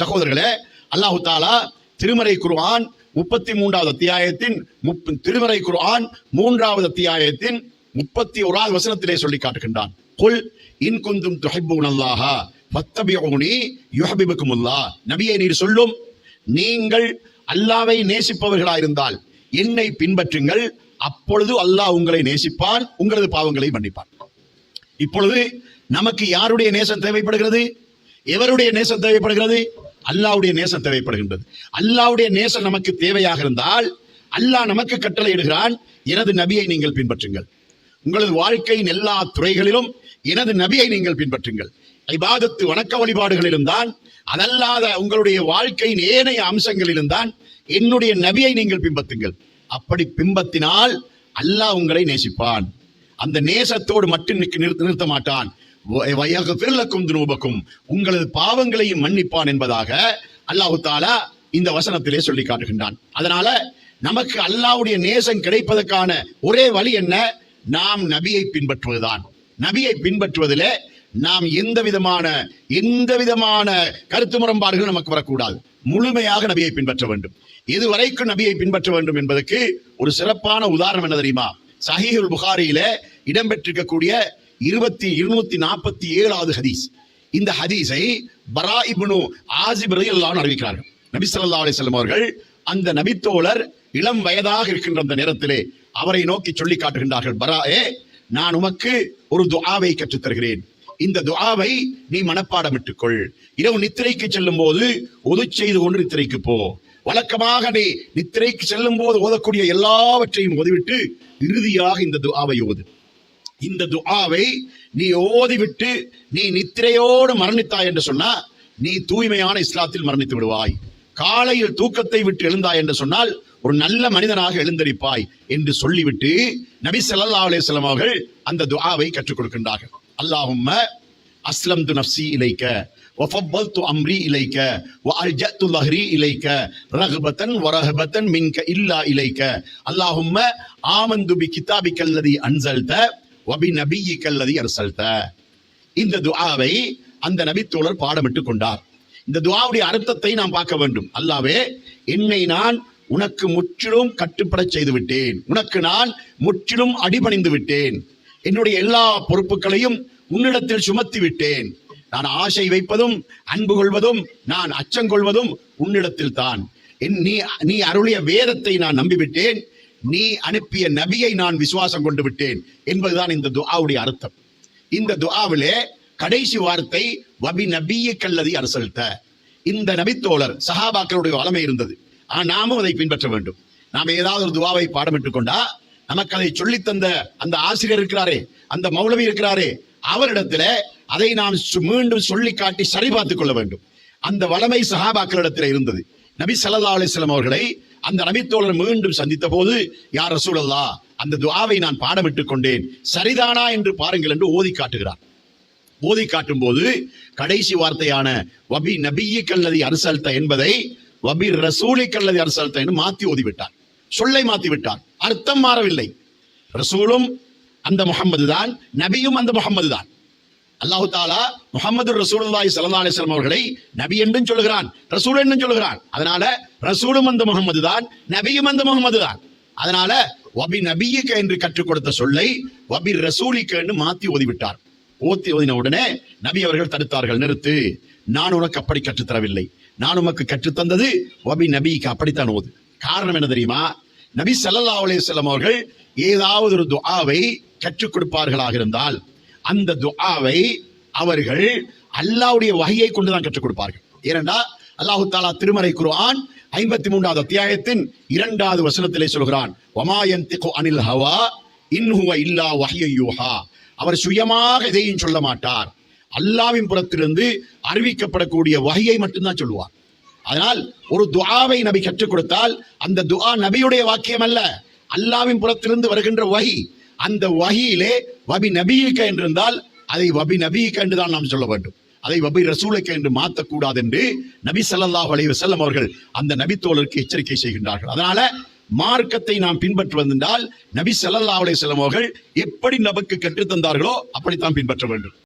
சகோதரர்களே அல்லாஹு தாலா திருமறை குர்ஆன் முப்பத்தி மூன்றாவது அத்தியாயத்தின் முப்ப- திருமறை குர்ஆன் மூன்றாவது அத்தியாயத்தின் முப்பத்தி ஓராவது வசனத்திலே சொல்லி காட்டுகின்றான். குல் இன் குந்தும் துஹிப்பூன் பத்தபியோனி ஃபத்தபிஊனி நபியே நீர் சொல்லும் நீங்கள் அல்லாவை நேசிப்பவர்களாயிருந்தால் என்னை பின்பற்றுங்கள் அப்பொழுது அல்லாஹ் உங்களை நேசிப்பான் உங்களது பாவங்களை மன்னிப்பான். இப்பொழுது நமக்கு யாருடைய நேசம் தேவைப்படுகிறது? எவருடைய நேசம் தேவைப்படுகிறது? அல்லாவுடைய நேசம் தேவைப்படுகின்றது. அல்லாவுடைய நேசம் நமக்கு தேவையாக இருந்தால் அல்லாஹ் நமக்கு கட்டளையிடுகிறான் எனது நபியை நீங்கள் பின்பற்றுங்கள். உங்களது வாழ்க்கையின் எல்லா துறைகளிலும் எனது நபியை நீங்கள் பின்பற்றுங்கள். ஐபாதத்து வணக்க வழிபாடுகளிலும் தான் அதல்லாத உங்களுடைய வாழ்க்கையின் ஏனைய அம்சங்களிலும் தான் என்னுடைய நபியை நீங்கள் பின்பற்றுங்கள். அப்படி பின்பத்தினால் அல்லாஹ் உங்களை நேசிப்பான். அந்த நேசத்தோடு மட்டும் நிறுத்த மாட்டான். வயகபிர்லக்கும் துனூபக்கும். உங்களது பாவங்களையும் மன்னிப்பான் என்பதாக அல்லாஹு தாலா இந்த வசனத்திலே சொல்லி காட்டுகின்றான். அதனால நமக்கு அல்லாஹ்வுடைய நேசம் கிடைப்பதற்கான ஒரே வழி என்ன? நாம் நபியை பின்பற்றுவதுதான். நபியை பின்பற்றுவதிலே நாம் எந்த விதமான எந்த விதமான கருத்து முரண்பாடுகள் நமக்கு வரக்கூடாது. முழுமையாக நபியை பின்பற்ற வேண்டும். எதுவரைக்கும் நபியை பின்பற்ற வேண்டும் என்பதற்கு ஒரு சிறப்பான உதாரணம் என்ன தெரியுமா? சஹீஹுல் புகாரியில இடம்பெற்றிருக்கக்கூடிய இருபத்தி இருநூத்தி நாற்பத்தி ஏழாவது ஹதீஸ். இந்த ஹதீஸை பரா இப்னு ஆசிப் ரலியல்லாஹு அறிவிக்கிறார்கள். நபி சல்லா அலைஹி அவர்கள் அந்த நபித்தோழர் இளம் வயதாக இருக்கின்ற அந்த நேரத்திலே அவரை நோக்கி சொல்லி காட்டுகின்றார்கள். பராஏ நான் உமக்கு ஒரு துஆவை கற்றுத் தருகிறேன். இந்த துஆவை நீ மனப்பாடமிட்டுக்கொள் இரவு நித்திரைக்கு செல்லும் போது ஒது செய்து கொண்டு நித்திரைக்கு போ. வழக்கமாக நீ நித்திரைக்கு செல்லும் போது ஓதக்கூடிய எல்லாவற்றையும் ஓதிவிட்டு இறுதியாக இந்த துஆவை ஓது. இந்த துஆவை நீ ஓதிவிட்டு நீ நித்திரையோடு மரணித்தாய் என்று சொன்னா நீ தூய்மையான இஸ்லாத்தில் மரணித்து விடுவாய் காலையில் தூக்கத்தை விட்டு எழுந்தாய் என்று சொன்னால் ஒரு நல்ல மனிதனாக எழுந்தரிப்பாய் என்று சொல்லிவிட்டு நபி ஸல்லல்லாஹு அலைஹி வஸல்லம் அவர்கள் அந்த துஆவை கற்றுக் கொடுக்கின்றார்கள் அல்லாஹும்ம அஸ்லம்து நஃப்ஸி இலைக்க وفضلت أمري إليك وألجأت ظهري إليك رغبة ورهبة منك إلا إليك اللهم آمنت بكتابك الذي أنزلت வபி நபியி கல்லதி அரசல்த இந்த துவாவை அந்த நபி தோழர் பாடமிட்டுக் கொண்டார். இந்த துவாவுடைய அர்த்தத்தை நாம் பார்க்க வேண்டும். அல்லாவே என்னை நான் உனக்கு முற்றிலும் கட்டுப்பட செய்து விட்டேன் உனக்கு நான் முற்றிலும் அடிபணிந்து விட்டேன். என்னுடைய எல்லா பொறுப்புகளையும் உன்னிடத்தில் சுமத்தி விட்டேன். நான் ஆசை வைப்பதும் அன்பு கொள்வதும் நான் அச்சங்கொள்வதும் உன்னிடத்தில் தான். நீ அருளிய வேதத்தை நான் நம்பிவிட்டேன். நீ அனுப்பிய நபியை நான் விசுவாசம் கொண்டு விட்டேன் என்பதுதான் இந்த துஆவுடைய அர்த்தம். இந்த துஆவிலே கடைசி வார்த்தை வபி நபிய கல்லதி அரசல்த. இந்த நபித்தோழர் சஹாபாக்களுடைய வளமை இருந்தது. ஆனா நாமும் அதை பின்பற்ற வேண்டும். நாம் ஏதாவது ஒரு துவாவை பாடமிட்டுக் கொண்டா நமக்கு அதை சொல்லித் தந்த அந்த ஆசிரியர் இருக்கிறாரே அந்த மௌலவி இருக்கிறாரே அவரிடத்துல அதை நாம் சு- மீண்டும் சொல்லி காட்டி சரி பார்த்துக் கொள்ள வேண்டும். அந்த வளமை சஹாபாக்களிடத்தில் இருந்தது. நபி சல்லா அலிஸ்லாம் அவர்களை அந்த நபித்தோழர் மீண்டும் சந்தித்த போது யார் ரசூலல்லா அந்த துவாவை நான் பாடமிட்டுக் கொண்டேன். சரிதானா? என்று பாருங்கள் என்று ஓதி காட்டுகிறார். ஓதி காட்டும் போது கடைசி வார்த்தையான வபி நபியி கல்லதி அரசல்த என்பதை வபி ரசூலி கல்லதி அரசல்த என்று மாத்தி ஓதிவிட்டார். சொல்லை மாத்தி விட்டார். அர்த்தம் மாறவில்லை. ரசூலும் அந்த முகம்மது தான் நபியும் அந்த முகம்மது தான் அல்லாஹு தாலா முகமது ரசூலுல்லாய் சல்லா அலிஸ்லாம் அவர்களை நபி என்றும் சொல்லுகிறான் ரசூல் என்றும் சொல்லுகிறான். அதனால ரசூலும் அந்த முகமது தான் நபியும் அந்த முகமது தான். அதனால வபி நபியுக்கு என்று கற்றுக் கொடுத்த சொல்லை வபி ரசூலிக்க என்று மாத்தி ஓதிவிட்டார். ஓத்தி ஓதின உடனே நபி அவர்கள் தடுத்தார்கள் நிறுத்து. நான் உனக்கு அப்படி கற்றுத்தரவில்லை நான் உனக்கு கற்றுத்தந்தது வபி நபிக்கு அப்படித்தான் ஓது. காரணம் என்ன தெரியுமா? நபி சல்லா அலைஹி அவர்கள் ஏதாவது ஒரு துஆவை கற்றுக் கொடுப்பார்களாக இருந்தால் அந்த துஆவை அவர்கள் அல்லாஹ்வுடைய வகையை கொண்டுதான் கற்றுக் கொடுப்பார்கள். ஏனென்றா அல்லாஹு தாலா திருமறை குர்ஆன் ஐம்பத்தி மூன்றாவது அத்தியாயத்தின் இரண்டாவது வசனத்திலே சொல்கிறான் வமாயந்திகு அனில் ஹவா இன்ஹுவ இல்லா வஹ்யு யூஹா. அவர் சுயமாக எதையும் சொல்ல மாட்டார். அல்லாவின் புறத்திலிருந்து அறிவிக்கப்படக்கூடிய வகையை மட்டும்தான் சொல்லுவார். அதனால் ஒரு துஆவை நபி கற்றுக் கொடுத்தால் அந்த துஆ நபியுடைய வாக்கியம் அல்ல. அல்லாவின் புறத்திலிருந்து வருகின்ற வகை அந்த வகையிலே வபி நபியிக்க என்றிருந்தால் அதை வபி நபியிக்க என்று தான் நாம் சொல்ல வேண்டும். அதை வபி ரசூலுக்கு என்று மாற்றக்கூடாது என்று நபி சல்லாஹ் அலைஹி வஸல்லம் அவர்கள் அந்த நபி தோழருக்கு எச்சரிக்கை செய்கின்றார்கள். அதனால மார்க்கத்தை நாம் பின்பற்றுவதென்றால் நபி ஸல்லல்லாஹு அலைஹி வஸல்லம் அவர்கள் எப்படி நமக்கு கற்றுத் தந்தார்களோ அப்படித்தான் பின்பற்ற வேண்டும்.